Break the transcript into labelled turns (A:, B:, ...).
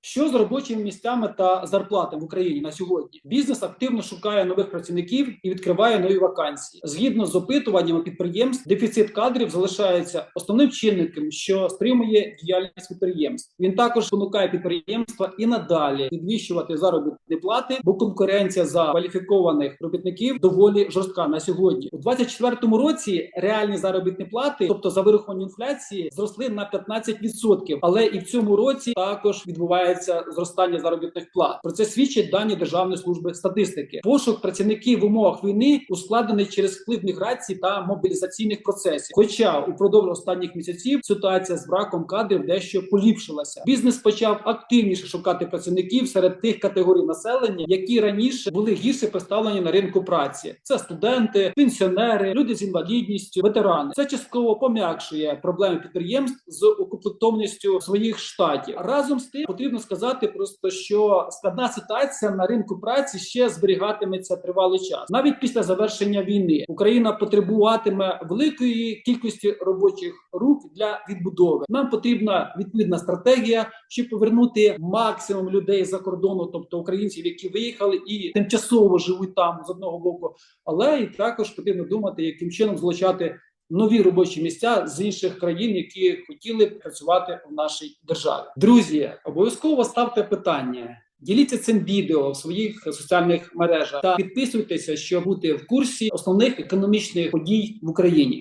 A: Що з робочими місцями та зарплатами в Україні на сьогодні? Бізнес активно шукає нових працівників і відкриває нові вакансії. Згідно з опитуваннями підприємств, дефіцит кадрів залишається основним чинником, що стримує діяльність підприємств. Він також спонукає підприємства і надалі підвищувати заробітні плати, бо конкуренція за кваліфікованих робітників доволі жорстка на сьогодні. У 2024 році реальні заробітні плати, тобто за вирахування інфляції, зросли на 15%. Але і в цьому році також відбувається зростання заробітних плат. Про це свідчать дані Державної служби статистики. Пошук працівників в умовах війни ускладнений через вплив міграції та мобілізаційних процесів. Хоча упродовж останніх місяців ситуація з браком кадрів дещо поліпшилася. Бізнес почав активніше шукати працівників серед тих категорій населення, які раніше були гірше представлені на ринку праці. Це студенти, пенсіонери, люди з інвалідністю, ветерани. Це частково пом'якшує проблеми підприємств з укомплектованістю своїх штатів. Разом з тим потрібно сказати просто, що складна ситуація на ринку праці ще зберігатиметься тривалий час, навіть після завершення війни. Україна потребуватиме великої кількості робочих рук для відбудови. Нам потрібна відповідна стратегія, щоб повернути максимум людей за кордону, тобто українців, які виїхали і тимчасово живуть там з одного боку, але і також потрібно думати, яким чином злучати нові робочі місця з інших країн, які хотіли б працювати в нашій державі. Друзі, обов'язково ставте питання. Діліться цим відео в своїх соціальних мережах та підписуйтеся, щоб бути в курсі основних економічних подій в Україні.